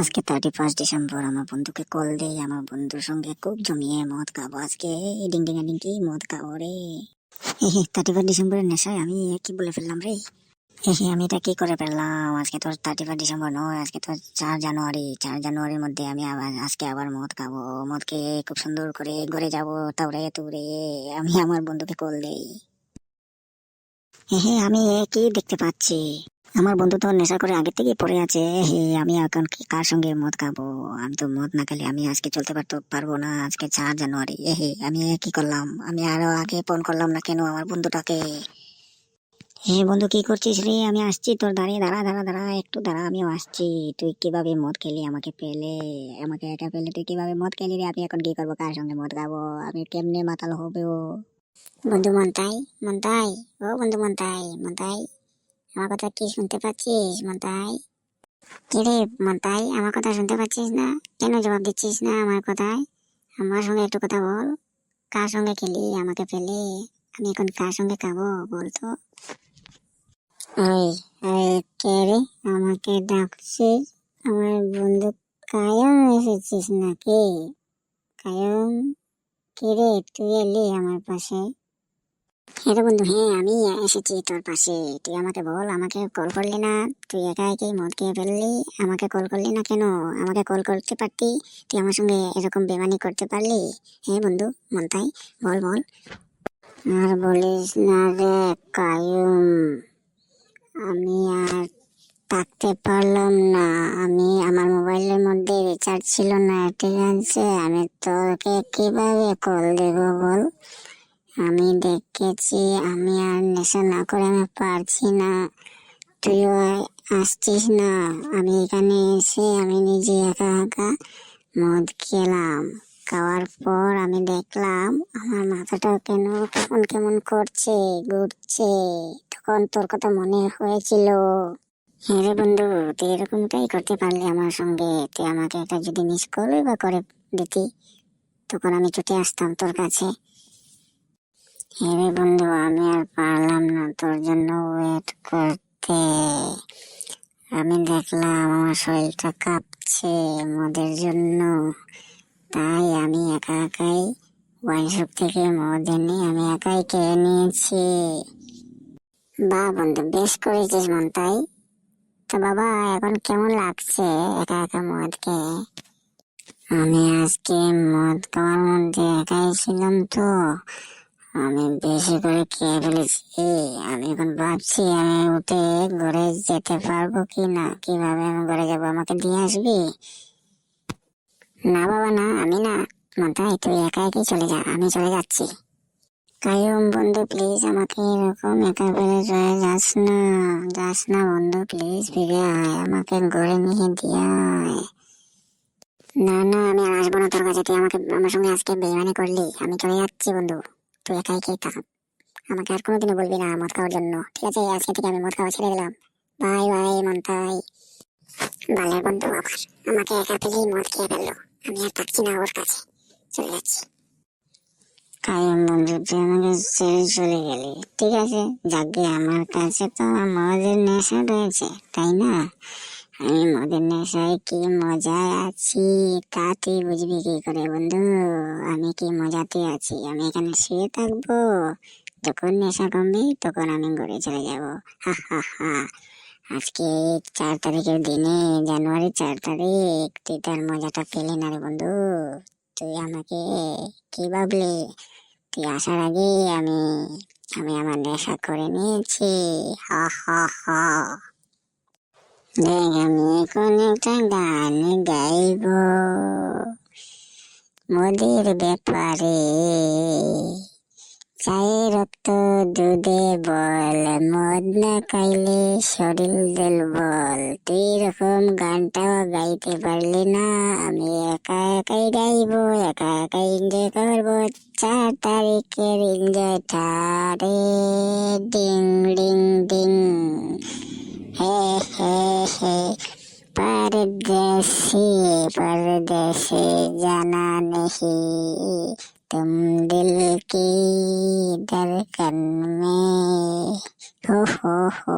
আজকে thirty first December আমার বন্ধুকে কল দেই, আমার বন্ধুর সঙ্গে খুব জমিয়ে মদ খাব আজকে। ডিং ডিং ডিং কি মদ খাব রে। থার্টি ফার্স্ট ডিসেম্বরের নেশায় আমি কি বলে ফেললাম রে? আমি এটা কি করে ফেললাম? আজকে তোর থার্টি ফার্স্ট ডিসেম্বর নয়, আজকে তোর চার জানুয়ারি। চার জানুয়ারির মধ্যে আমি আবার, আজকে আবার মদ খাব। মদ খেয়ে খুব সুন্দর করে ঘরে যাব তাউরে তুরে আমি আমার বন্ধুকে কল দেই। হে আমি কি দেখতে পাচ্ছি? আমার বন্ধু তো নেশা করে আগে থেকেই পড়ে আছে। হে, আমি এখন কি কার সঙ্গে মদ খাব? আমি তো মদ না খেলে আমি আজকে চলতে পারতে পারব না। আজকে চার জানুয়ারি। এ হে, আমি কি করলাম? আমি আরও আগে ফোন করলাম না কেন আমার বন্ধুটাকে? হে বন্ধু, কি করছিস রে? আমি আসছি, তোর দাঁড়িয়ে দাঁড়া দাঁড়া দাঁড়া, একটু দাঁড়া, আমিও আসছি। তুই কীভাবে মদ খেলি আমাকে পেলে? আমাকে একা পেলে তুই কীভাবে মদ খেলি রে? আমি এখন কি করব? কার সঙ্গে মদ খাব? আমি কেমনে মাতাল হবে? ও বন্ধু মন্তাই মন্তাই, ও বন্ধু মন্তাই মন্তাই। আমার কথা কি শুনতে পাচ্ছিস, মন্তাই? কি রে মন্তাই, আমার কথা শুনতে পাচ্ছিস না? কেন জবাব দিচ্ছিস না আমার কথায়? আমার সঙ্গে একটু কথা বল। কার সঙ্গে খেলি? আমাকে পেলে আমি এখন কার সঙ্গে খাব বলতো রে? আমাকে ডাকছিস? আমার বন্ধু কায়ম এসেছিস নাকি? কায়ম? কি রে? তুই এলি আমার পাশে। হ্যাঁ বন্ধু হ্যাঁ আমি এসেছি তোর পাশে। তুই আমাকে বল, আমাকে কল করলি না, তুই একা একাই মদ খেয়ে ফেললি, আমাকে কল করলি না কেন? আমাকে কল করতে পারতি, তুই আমার সঙ্গে এরকম বেমানি করতে পারলি? হ্যাঁ বন্ধু মনতাই বল বল। আর বলিস না রে কায়ুম, আমি আর থাকতে পারলাম না। আমি, আমার মোবাইলের মধ্যে রিচার্জ ছিল না, ঠিক আছে? আমি তোকে কীভাবে কল দেব বল? আমি দেখেছি, আমি আর নেশা না করে আমি পারছি না। তুইও আসছিস না। আমি এখানে এসে আমি নিজে একা একা মদ খেলাম। খাওয়ার পর আমি দেখলাম, আমার মাথাটা কেন কেমন কেমন করছে, ঘুরছে। তখন তোর কথা মনে হয়েছিল। হ্যাঁ রে বন্ধু, তুই এরকমটাই করতে পারলি আমার সঙ্গে। তুই আমাকে একটা যদি মিস করবি বা করে দিতি, তখন আমি ছুটে আসতাম তোর কাছে। হ্যাঁ বন্ধু, আমি আর পারলাম না। তোর জন্য ওয়েট করতে। আমি দেখলাম আমার শরীরটা কাঁপছে মদের জন্য। তাই আমি একা একাই ওয়াইনশপ থেকে মদ এনে আমি একাই খেয়ে নিয়েছি। বা বন্ধু, বেশ করেছিস মন, তাই? তো বাবা, এখন কেমন লাগছে একা একা মদ খেয়ে? আমি আজকে মদ খাওয়ার মধ্যে একাই ছিলাম তো। আমি বেশি করে খেয়ে ফেলেছি। আমি এখন ভাবছি আমি উঠে ঘরে যেতে পারব কি না কীভাবে আমি ঘরে যাব? আমাকে দিয়ে আসবি? না বাবা, না, আমি না। মাথায়, তুই একা একাই চলে যা, আমি চলে যাচ্ছি। কায়ুম, বন্ধু প্লিজ আমাকে এরকম একা ফেলে চলে যাস না। যাস না, বন্ধু প্লিজ ফিরে আয়, আমাকে ঘরে নিয়ে দিয়ে না না, আমি আসব না তোর কাছে। তুই আমাকে, আমার সঙ্গে আজকে বেইমানি করলি। আমি চলে যাচ্ছি, বন্ধু। তুই একাই খেয়ে থাক আমাকে আর কোনোদিনও বলবি না মদ খাওয়ার জন্য। ঠিক আছে, আজকে থেকে আমি মদ খাওয়া ছেড়ে দিলাম। বাই বাই মন্তাই বালের বন্ধু আবার আমাকে একা পেলেই মদ খেয়ে ফেলল। আমি আর থাকছি না ওর কাছে। চলে যাচ্ছি। কায়ম বন্ধু, তুই আমাকে ছেড়ে চলে গেলি। ঠিক আছে, যাকে আমার কাছে তো আমার মদের নেশা রয়েছে, তাই না? আমি মদের নেশায় কি মজায় আছি? তা তুই বুঝবি কি করে বন্ধু? আমি কি মজাতে আছি? আমি এখানে শুয়ে থাকব? যখন নেশা কমবে, তখন আমি ঘরে চলে যাব। আজকে চার তারিখের দিনে জানুয়ারি চার তারিখ। তুই তার মজাটা পেলি না রে বন্ধু। তুই আমাকে কি ভাবলি? তুই আসার আগে আমি আমি আমার নেশা করে নিয়েছি। হা হা হা। আমি এখন একটা গান গাইব মোদের ব্যাপারে চায়ে রক্ত দুধে বল মদ না খাইলে শরীর দুর্বল তুই এরকম গানটাও গাইতে পারলি না আমি একা একাই গাইবো একা একাই এনজয় করব চার তারিখের এনজয়টা রে ডিং परदेसी जाना नहीं तुम दिल की धड़कन में हो हो हो